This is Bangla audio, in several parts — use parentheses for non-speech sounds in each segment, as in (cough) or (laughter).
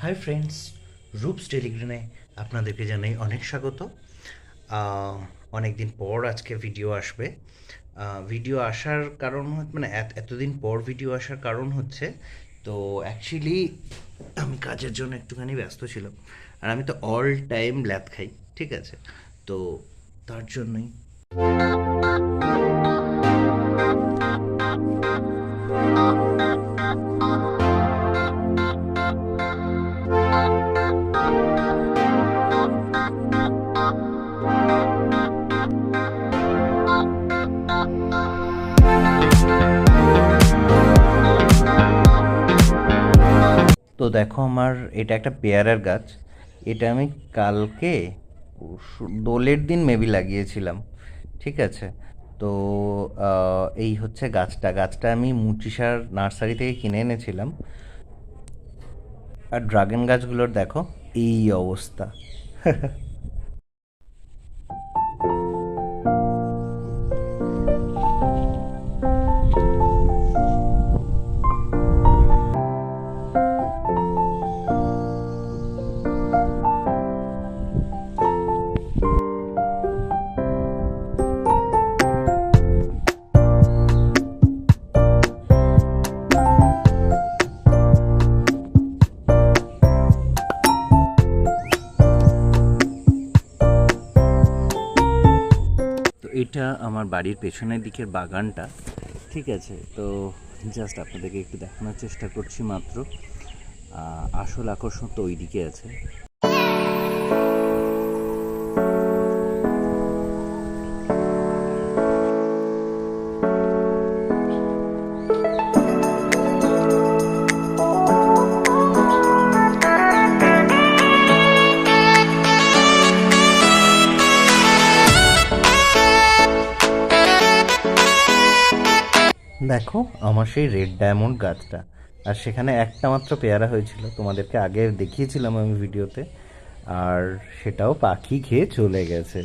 হাই ফ্রেন্ডস রূপস টেলিগ্রামে আপনাদেরকে জানাই অনেক স্বাগত। অনেক দিন পর আজকে ভিডিও আসবে। ভিডিও আসার কারণ মানে এত- এতদিন পর ভিডিও আসার কারণ হচ্ছে, তো অ্যাকচুয়ালি আমি কাজের জন্য একটুখানি ব্যস্ত ছিলাম। আর আমি তো অল টাইম ল্যাব খাই, ঠিক আছে? তো তার জন্যই। তো দেখো আমার এটা একটা পেয়ারার গাছ। এটা আমি কালকে দোলের দিন মেবি লাগিয়েছিলাম, ঠিক আছে? তো এই হচ্ছে গাছটা। গাছটা আমি মুচিসার নার্সারি থেকে কিনে এনেছিলাম। আর ড্রাগন গাছগুলোর দেখো, এই অবস্থা। (laughs) আমার বাড়ির পেছনের দিকের বাগানটা, ঠিক আছে? তো জাস্ট আপনাদেরকে একটু দেখানোর চেষ্টা করছি মাত্র। আসল আকর্ষণ তো ওই দিকে আছে। দেখো, আমার সেই রেড ডায়মন্ড গাছটা। আর সেখানে একটা মাত্র পেয়ারা হয়েছিল। তোমাদেরকে আগে দেখিয়েছিলাম আমি ভিডিওতে। আর সেটাও পাখি খেয়ে চলে গেছে।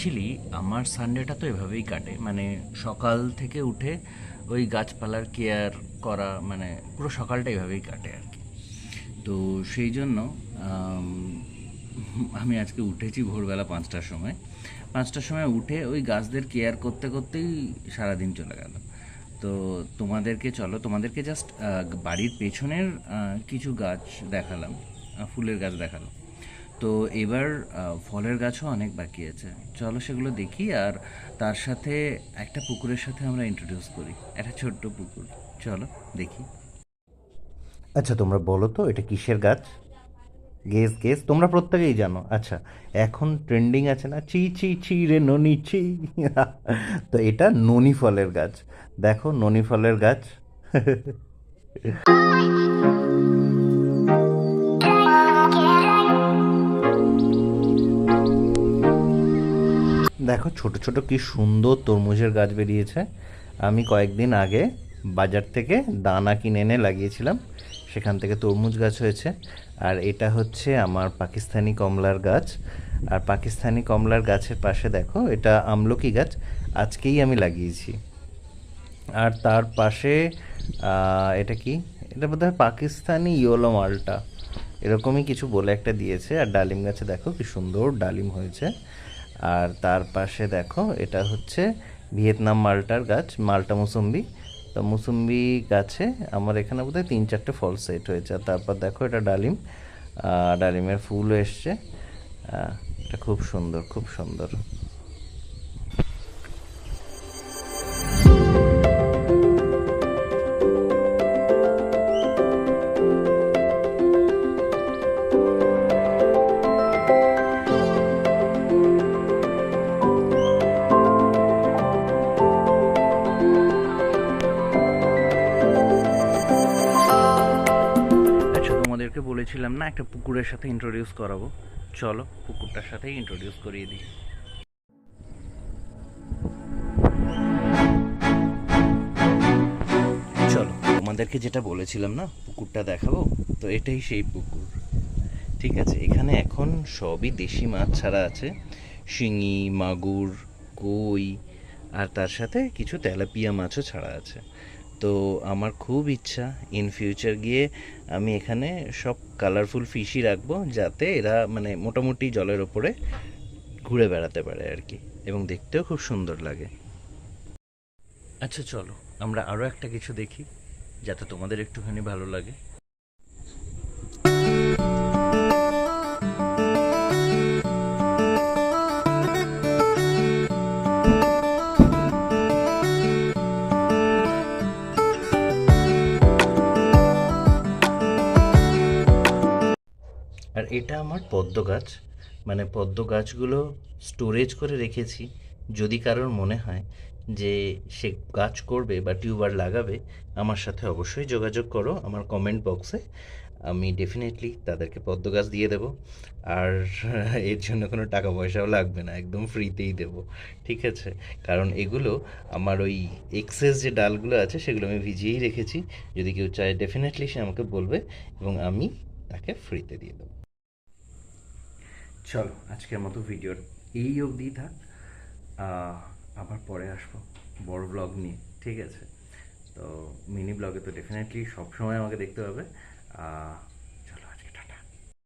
অ্যাকচুয়ালি আমার সানডেটা তো এভাবেই কাটে। মানে সকাল থেকে উঠে ওই গাছপালার কেয়ার করা মানে পুরো সকালটা এভাবেই কাটে আর কি। তো সেই জন্য, আমি আজকে উঠেছি ভোরবেলা পাঁচটার সময়। পাঁচটার সময় উঠে ওই গাছদের কেয়ার করতে করতেই সারাদিন চলে গেল। তো তোমাদেরকে চলো, তোমাদেরকে জাস্ট বাড়ির পেছনের কিছু গাছ দেখালাম ফুলের গাছ দেখালাম। তো এবার ফলের গাছও অনেক বাকি আছে। চলো সেগুলো দেখি, আর তার সাথে একটা পুকুরের সাথে আমরা ইন্ট্রোডিউস করি। একটা ছোট্ট পুকুর। চলো, দেখি। আচ্ছা তোমরা বলো তো, এটা কিসের গাছ? গেস গেস তোমরা প্রত্যেকেই জানো। আচ্ছা এখন ট্রেন্ডিং আছে না চি চি চি রে ননি চি তো এটা ননি ফলের গাছ। দেখো ননি ফলের গাছ। (laughs) দেখো ছোট ছোট কি সুন্দর তরমুজের গাছ বেরিয়েছে। আমি কয়েকদিন আগে বাজার থেকে দানা কিনে এনে লাগিয়েছিলাম। সেখান থেকে তরমুজ গাছ হয়েছে। আর এটা হচ্ছে আমার পাকিস্তানি কমলার গাছ। আর পাকিস্তানি কমলার গাছের পাশে দেখো, এটা আমলকি গাছ। আজকেই আমি লাগিয়েছি। আর তার পাশে এটা কি? এটা বোধহয় পাকিস্তানি ইয়োলো মালটা। এরকমই কিছু বলে একটা দিয়েছে। আর ডালিম গাছে দেখো কি সুন্দর ডালিম হয়েছে। আর তার পাশে দেখো, এটা হচ্ছে ভিয়েতনাম মালটার গাছ, মালটা মুসম্বি। তো মুসুম্বি গাছে আমার এখানে বোধহয় তিন চারটে ফল সেট হয়েছে। আর তারপর দেখো, এটা ডালিম। ডালিমের ফুলও এসছে। এটা খুব সুন্দর খুব সুন্দর। বলেছিলাম না, একটা পুকুরের সাথে ইন্ট্রোডিউস করাবো। চলো, পুকুরটার সাথে ইন্ট্রোডিউস করিয়ে দিই। চলো, তোমাদেরকে যেটা বলেছিলাম না, পুকুরটা দেখাবো? তো এটাই সেই পুকুর। ঠিক আছে, এখানে এখন সবই দেশি মাছ ছাড়া আছে। শিঙি, মাগুর, কই, আর তার সাথে কিছু তেলাপিয়া মাছও ছাড়া আছে। তো আমার খুব ইচ্ছা ইন ফিউচার গিয়ে আমি এখানে সব কালারফুল ফিশই রাখব যাতে এরা মানে মোটামুটি জলের ওপরে ঘুরে বেড়াতে পারে আর কি এবং দেখতেও খুব সুন্দর লাগে। আচ্ছা চলো, আমরা আরও একটা কিছু দেখি যাতে তোমাদের একটুখানি ভালো লাগে। এটা আমার পদ্ম গাছ। মানে পদ্ম গাছগুলো স্টোরেজ করে রেখেছি। যদি কারোর মনে হয় যে সে গাছ করবে বা টিউবার লাগাবে, আমার সাথে অবশ্যই যোগাযোগ করো। আমার কমেন্ট বক্সে আমি ডেফিনেটলি তাদেরকে পদ্ম গাছ দিয়ে দেবো। আর এর জন্য কোনো টাকা পয়সাও লাগবে না, একদম ফ্রিতেই দেবো। ঠিক আছে? কারণ এগুলো আমার ওই এক্সেস যে ডালগুলো আছে, সেগুলো আমি ভিজিয়েই রেখেছি। যদি কেউ চায় ডেফিনেটলি সে আমাকে বলবে এবং আমি তাকে ফ্রিতে দিয়ে দেবো। চলো, আজকের মতো ভিডিওর এই অবধি থাক। আবার পরে আসব বড় ব্লগ নিয়ে, ঠিক আছে? তো মিনি ব্লগে তো ডেফিনেটলি সবসময় আমাকে দেখতে হবে।